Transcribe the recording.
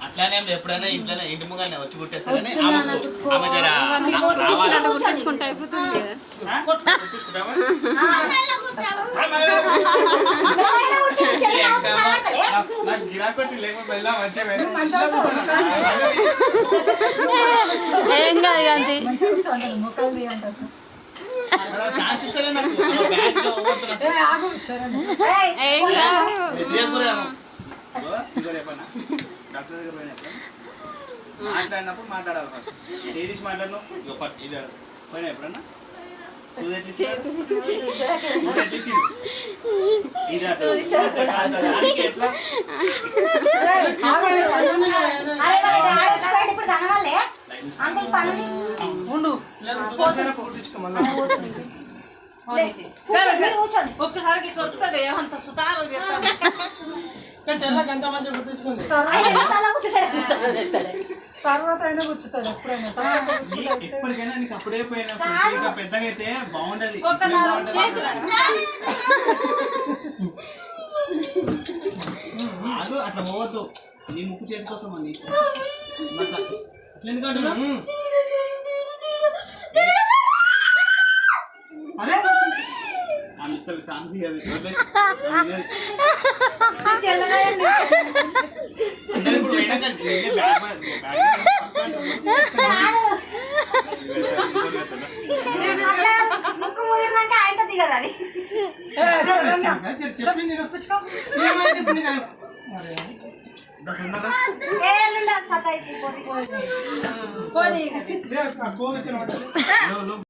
అట్లానే. ఎప్పుడైనా ఇంట్లోనే ఇంటి ముంగానే వచ్చి కుట్టేస్తా కానీ ఆమెకు- ఆమె జర రావాలి. గుర్తించుకుంటే అయిపోతుంది కదా ఆ? కుట్టించుకుంటావా? నాకు- నాకు గిరాకీ వచ్చి లేకపోతే వెళ్ళా మంచిగా పోయినా. ఏం కాదు మాట్లాడినప్పుడు మాట్లాడాలి చేసి మాట్లాడను ఇది పోయినా ఎప్పుడన్నా ఎట్లా ఇచ్చిండు? ఒక్కసారి ఏమంత సుతారు తర్వాత అయినా కూర్చుంటాడు. ఎప్పుడైనా. ఎప్పటికైనా నీకు అప్పుడే పోయినా పెద్దగా అయితే బాగుంటది అట్లా పోవద్దు. నీ ముక్కు చేతి కోసం అండి అట్లా ఎందుకంటున్నా అరే! అసలు ఛాన్స్ ఇవ్వదు అది రప్పించుకో